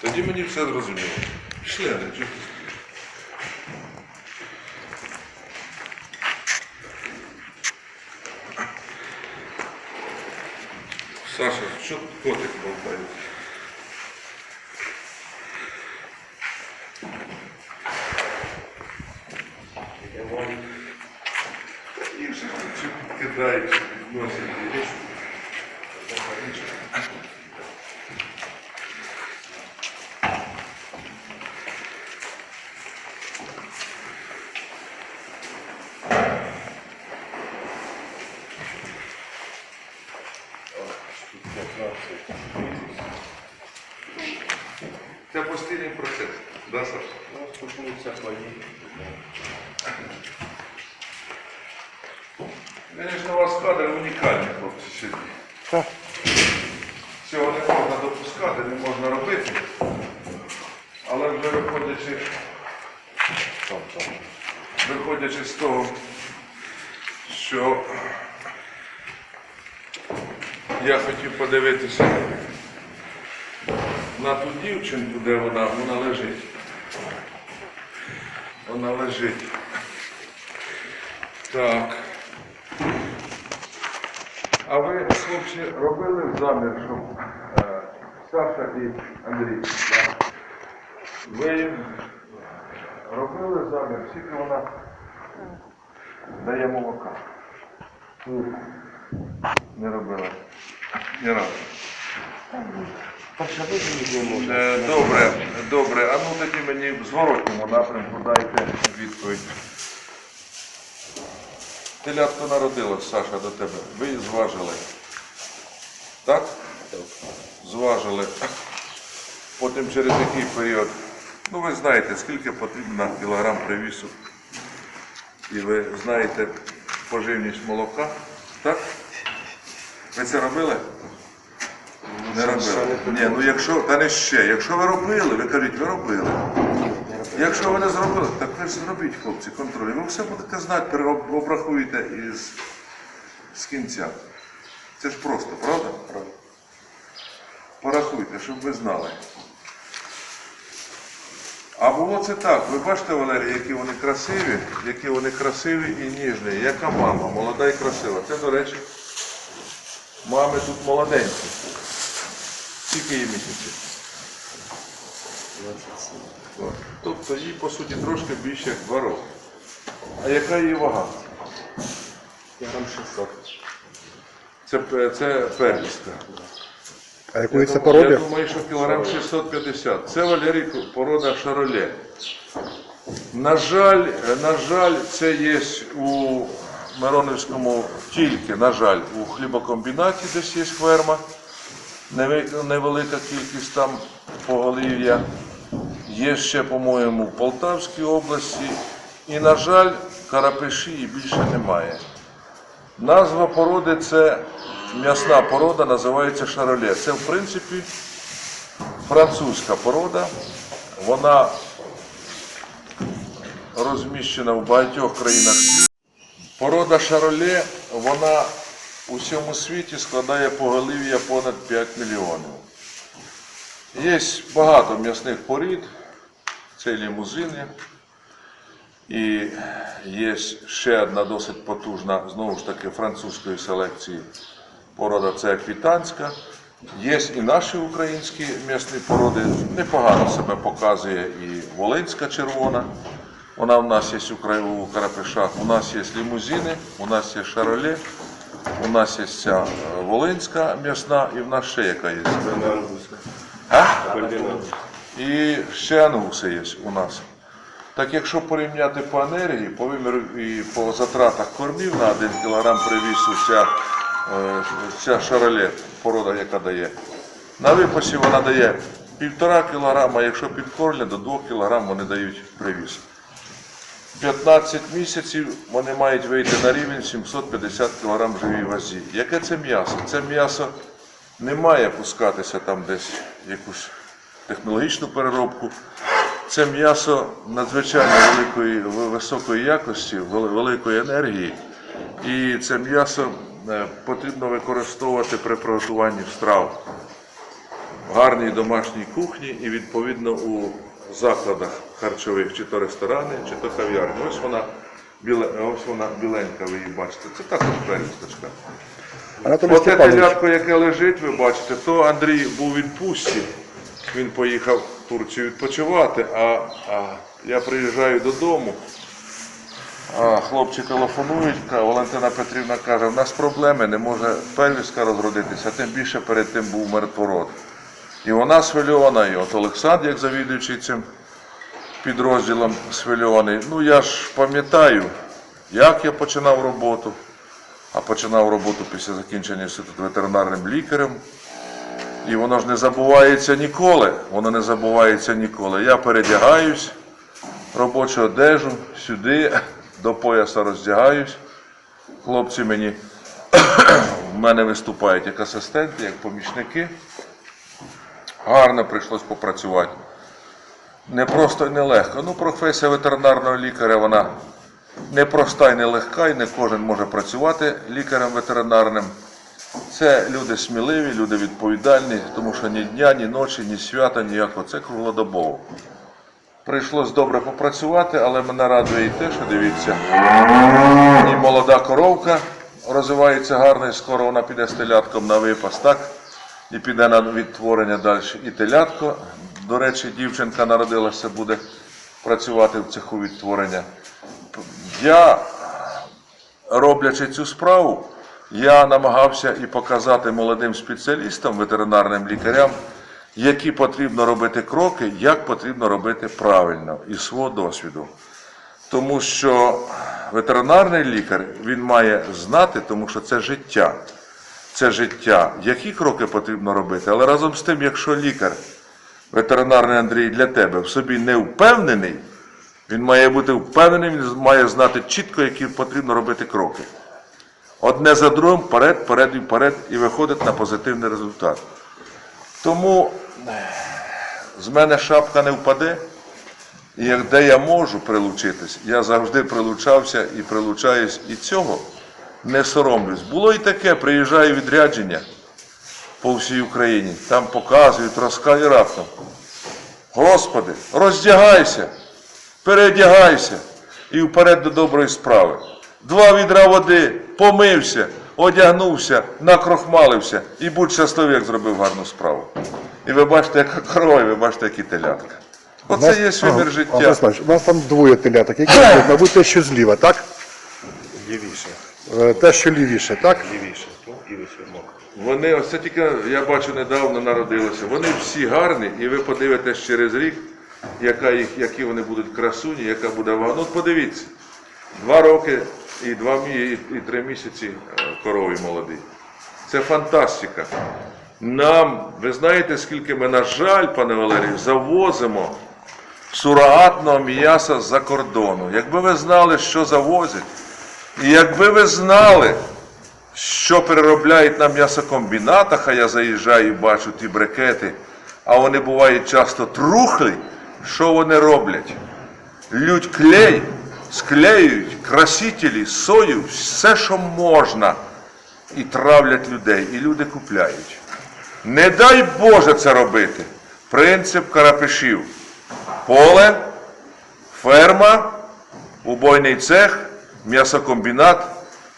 Тоді мені все зрозуміло. Пішли, а не чого. Саша, що тут котик болтає? І все чи підкидають, чи Кадри унікальні, хлопці, сьогодні. Цього не можна допускати, не можна робити. Але вже виходячи, виходячи з того, що я хотів подивитися на ту дівчинку, де вона, вона лежить. Вона лежить. Так. А ви, хлопці, робили замір, щоб е, Саша і Андрій, да? ви їм робили замір, скільки вона дає молока? Не робила. Ні разу. Е, Добре, добре. А ну тоді мені в зворотньому напрямку дайте відповідь. Телятко народилось, Саша, до тебе. Ви її зважили. Так? Зважили. Потім через який період. Ну ви знаєте, скільки потрібно кілограм привісу. І ви знаєте поживність молока. Так? Ви це робили? Не робили. Ні, ну якщо, та не ще, якщо ви робили, ви кажіть, ви робили. Якщо ви не зробили, так ви ж зробіть, хлопці, контроль. Ви все будете знати, обрахуєте із з кінця. Це ж просто, правда? Правда. Порахуйте, щоб ви знали. А було це так. Ви бачите, Валерій, які вони красиві, які вони красиві і ніжні. Яка мама, молода і красива. Це, до речі, мами тут молоденькі. Скільки їй місяців? 27. От. Тобто їй, по суті, трошки більше як 2 роки. А яка її вага? Кілограм 600. Це, це первістка. А якої це породи? Я думаю, що кілограм 650. Це Валерій порода шароле. На жаль, на жаль, це є у Миронівському тільки, на жаль, у хлібокомбінаті десь є ферма. Невелика кількість там поголів'я. Є ще, по-моєму, в Полтавській області. І, на жаль, карапеші і більше немає. Назва породи це м'ясна порода, називається шароле. Це, в принципі, французька порода. Вона розміщена в багатьох країнах світу. Порода шароле, вона у всьому світі складає поголів'я понад 5 мільйонів. Є багато м'ясних порід, це лімузини. І є ще одна досить потужна, знову ж таки, французької селекції порода це аквітанська. Є і наші українські м'ясні породи, непогано себе показує і Волинська червона. Вона в нас є у краю у нас є лімузини, у нас є шароле, у нас є ця е, Волинська м'ясна і в нас ще яка є. А? І ще ангуси є у нас. Так якщо порівняти по енергії, по виміру і по затратах кормів на 1 кг привісу ця, е, ця шароле, порода, яка дає, на випасі вона дає 1,5 кг, якщо підкормлення, до 2 кг вони дають привіз. 15 місяців вони мають вийти на рівень 750 кг живій вазі. Яке це м'ясо? Це м'ясо не має пускатися там десь якусь технологічну переробку. Це м'ясо надзвичайно великої, високої якості, великої енергії. І це м'ясо е, потрібно використовувати при приготуванні страв. в гарній домашній кухні і відповідно у закладах харчових, чи то ресторани, чи то кав'ярні. Ось вона біле, ось вона біленька, ви її бачите. Це також. Анатолій Оте телятко, яке лежить, ви бачите, то Андрій був у відпустці. Він поїхав в Турцію відпочивати, а, а я приїжджаю додому. А хлопці телефонують, Валентина Петрівна каже, в нас проблеми, не може пелюстка розродитися, тим більше перед тим був мертвород. І вона схвильована, і от Олександр, як завідуючий цим підрозділом схвильований. Ну я ж пам'ятаю, як я починав роботу, а починав роботу після закінчення інституту ветеринарним лікарем. І воно ж не забувається ніколи. Воно не забувається ніколи. Я передягаюсь, робочу одежу, сюди, до пояса роздягаюсь. Хлопці мені в мене виступають як асистенти, як помічники. Гарно прийшлось попрацювати. Не просто і не легко. Ну, професія ветеринарного лікаря, вона не проста і не легка, і не кожен може працювати лікарем ветеринарним. Це люди сміливі, люди відповідальні, тому що ні дня, ні ночі, ні свята, ніякого. Це круглодобово. Прийшлось добре попрацювати, але мене радує і те, що дивіться, і молода коровка розвивається гарно, і скоро вона піде з телятком на випас, так? І піде на відтворення далі. І телятко, до речі, дівчинка народилася, буде працювати в цеху відтворення. Я роблячи цю справу, я намагався і показати молодим спеціалістам, ветеринарним лікарям, які потрібно робити кроки, як потрібно робити правильно із свого досвіду. Тому що ветеринарний лікар він має знати, тому що це життя. Це життя, які кроки потрібно робити. Але разом з тим, якщо лікар, ветеринарний Андрій для тебе в собі не впевнений, він має бути впевнений, він має знати чітко, які потрібно робити кроки. Одне за другим, вперед, вперед і вперед, і виходить на позитивний результат. Тому з мене шапка не впаде, і як де я можу прилучитись, я завжди прилучався і прилучаюсь, і цього не соромлюсь. Було і таке, приїжджаю відрядження по всій Україні, там показують, розказують раптом. Господи, роздягайся, передягайся і вперед до доброї справи. Два відра води, помився, одягнувся, накрохмалився і будь щасливий, як зробив гарну справу. І ви бачите, яка корова, і ви бачите, які телятка. Оце є вимір життя. У нас там двоє теляток. Які, мабуть, те, що зліва, так? Лівіше. Е, Те, що лівіше, так? Лівіше. Вони, ось це тільки, я бачу, недавно народилися. Вони всі гарні, і ви подивитесь через рік, яка їх, які вони будуть красуні, яка буде вага. Ну, от подивіться, два роки і два мі- і три місяці е, корові молоді. Це фантастика. Нам, ви знаєте, скільки ми, на жаль, пане Валерію, завозимо сурогатного м'яса з-за кордону. Якби ви знали, що завозять, і якби ви знали, що переробляють на м'ясокомбінатах, а я заїжджаю і бачу ті брикети, а вони бувають часто трухлі, що вони роблять? Лють клей, склеюють красителі, сою, все, що можна, і травлять людей, і люди купляють. Не дай Боже це робити. Принцип карапешів. Поле, ферма, убойний цех, м'ясокомбінат.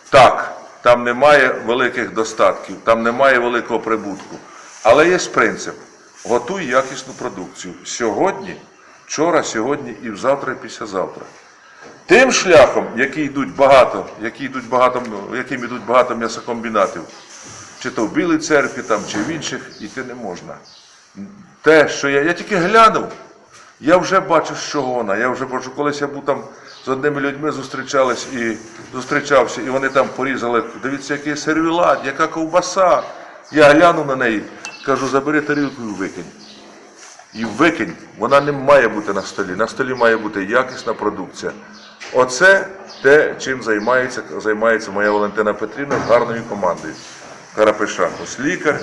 Так, там немає великих достатків, там немає великого прибутку. Але є принцип. Готуй якісну продукцію. Сьогодні, вчора, сьогодні і завтра, і післязавтра. Тим шляхом, який йдуть багато, які йдуть багато, яким йдуть багато м'ясокомбінатів, чи то в Білій церкві, там, чи в інших, йти не можна. Те, що я, я тільки глянув, я вже бачу, що вона. Я вже бачу, колись я був там з одними людьми зустрічались і зустрічався, і вони там порізали. Дивіться, який сервілат, яка ковбаса. Я глянув на неї, кажу, забери тарілку і викинь. І викинь, вона не має бути на столі. На столі має бути якісна продукція. Оце те, чим займається, займається моя Валентина Петрівна з гарною командою. Карапиша. Ось лікар.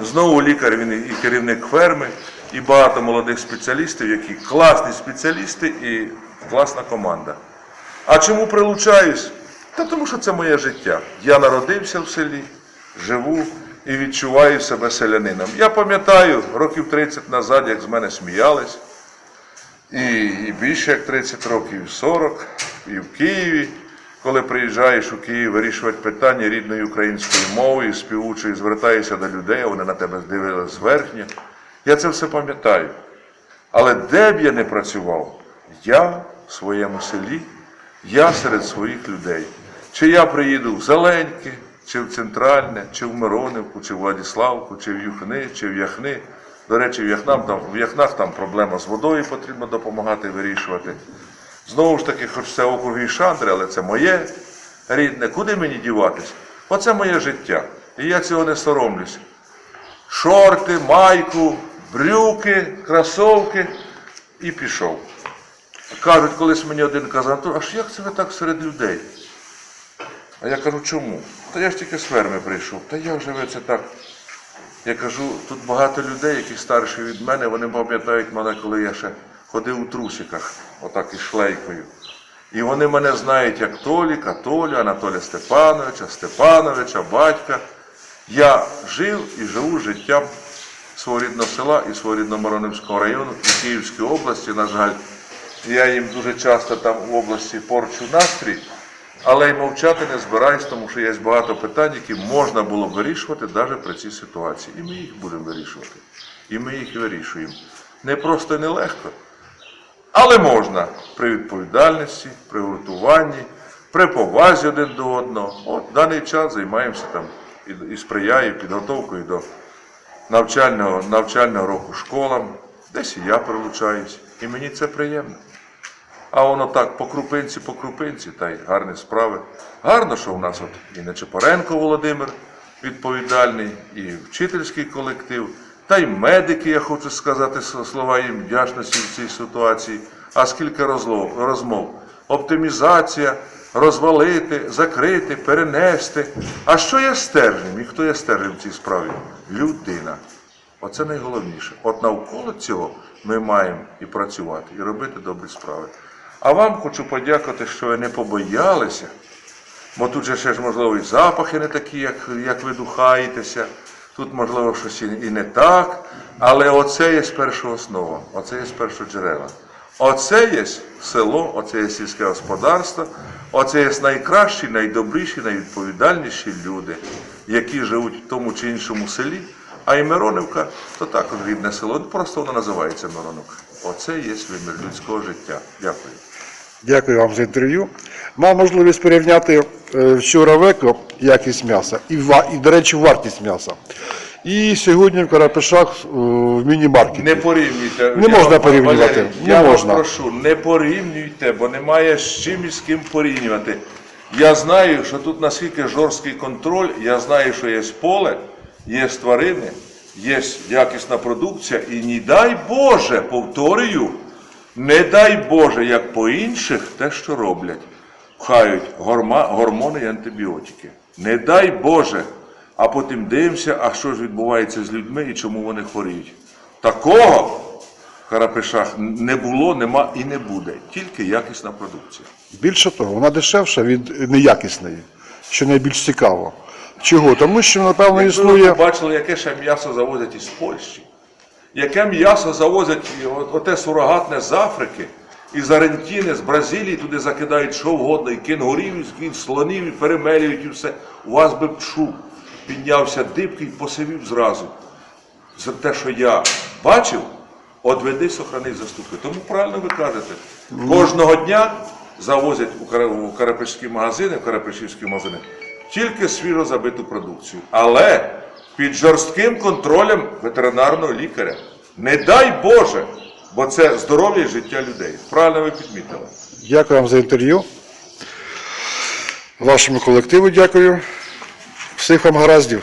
Знову лікар, він і керівник ферми, і багато молодих спеціалістів, які класні спеціалісти і класна команда. А чому прилучаюсь? Та тому що це моє життя. Я народився в селі, живу і відчуваю себе селянином. Я пам'ятаю років 30 назад, як з мене сміялись, і, більше як 30 років, і 40, і в Києві, коли приїжджаєш у Київ вирішувати питання рідною українською мовою, співучою, звертаєшся до людей, а вони на тебе дивилися зверхня. Я це все пам'ятаю. Але де б я не працював, я в своєму селі, я серед своїх людей. Чи я приїду в Зеленьке, чи в Центральне, чи в Миронівку, чи в Владіславку, чи в Юхни, чи в Яхни. До речі, в, Яхнам, там, в Яхнах там проблема з водою потрібно допомагати вирішувати. Знову ж таки, хоч це округи Шандри, але це моє рідне. Куди мені діватись? Оце моє життя. І я цього не соромлюсь шорти, майку, брюки, кросовки і пішов. Кажуть, колись мені один казав, «Антон, аж як це ви так серед людей? А я кажу, чому? Та я ж тільки з ферми прийшов. Та як же ви це так? Я кажу, тут багато людей, які старші від мене, вони пам'ятають мене, коли я ще ходив у трусиках, отак із шлейкою. І вони мене знають як Толіка, Толю, Анатолія Степановича, Степановича, батька. Я жив і живу життям свого рідного села і свого рідного Миронівського району і Київської області, на жаль. Я їм дуже часто там в області порчу настрій, але й мовчати не збираюсь, тому що є багато питань, які можна було б вирішувати навіть при цій ситуації. І ми їх будемо вирішувати. І ми їх вирішуємо. Не просто і не легко, але можна при відповідальності, при гуртуванні, при повазі один до одного. От даний час займаємося там і, і сприяю підготовкою до навчального, навчального року школам, десь і я прилучаюсь, і мені це приємно. А воно так по крупинці, по крупинці, та й гарні справи. Гарно, що в нас от і Нечепоренко Володимир відповідальний, і вчительський колектив, та й медики, я хочу сказати слова їм вдячності в цій ситуації. А скільки розмов? Оптимізація, розвалити, закрити, перенести. А що є стержнем? І хто є стержнем в цій справі? Людина. Оце найголовніше. От навколо цього ми маємо і працювати, і робити добрі справи. А вам хочу подякувати, що ви не побоялися, бо тут же ще ж, можливо, і запахи не такі, як, як ви духаєтеся. Тут, можливо, щось і не так. Але оце є перша основа, оце є перше джерела. Оце є село, оце є сільське господарство, оце є найкращі, найдобріші, найвідповідальніші люди, які живуть в тому чи іншому селі. А і Миронівка то також рідне село, просто воно називається Миронівка. Оце є вимір людського життя. Дякую. Дякую вам за інтерв'ю. Мав можливість порівняти е, вчора веко якість м'яса і, і, до речі, вартість м'яса. І сьогодні в Карапешах е, в міні-маркеті. Не порівнюйте. Не Я можна вам- порівнювати, Валерій, не я можна. вас прошу, не порівнюйте, бо немає з чим і з ким порівнювати. Я знаю, що тут наскільки жорсткий контроль, я знаю, що є поле, є тварини, є якісна продукція, і не дай Боже, повторюю, не дай Боже, як по інших, те, що роблять. Пхають горма, гормони і антибіотики. Не дай Боже. А потім дивимося, а що ж відбувається з людьми і чому вони хворіють. Такого в Карапешах не було, нема і не буде. Тільки якісна продукція. Більше того, вона дешевша від неякісної, що найбільш цікаво. Чого? Тому що, напевно, Якби ви існує. побачили, яке ще м'ясо завозять із Польщі, яке м'ясо завозять оте сурогатне з Африки, із Аргентини, з Бразилії, туди закидають що вгодно, і кенгурів, і і слонів, і перемелюють, і все. У вас би пшу піднявся дибки і посивів зразу. За те, що я бачив, одведи, сохрани, заступи. Тому правильно ви кажете. Кожного дня завозять у карапешські магазини, в карапешівські магазини, тільки свіжо забиту продукцію. Але під жорстким контролем ветеринарного лікаря. Не дай Боже, бо це здоров'я і життя людей. Правильно ви підмітили. Дякую вам за інтерв'ю. Вашому колективу дякую. Всіх вам гараздів.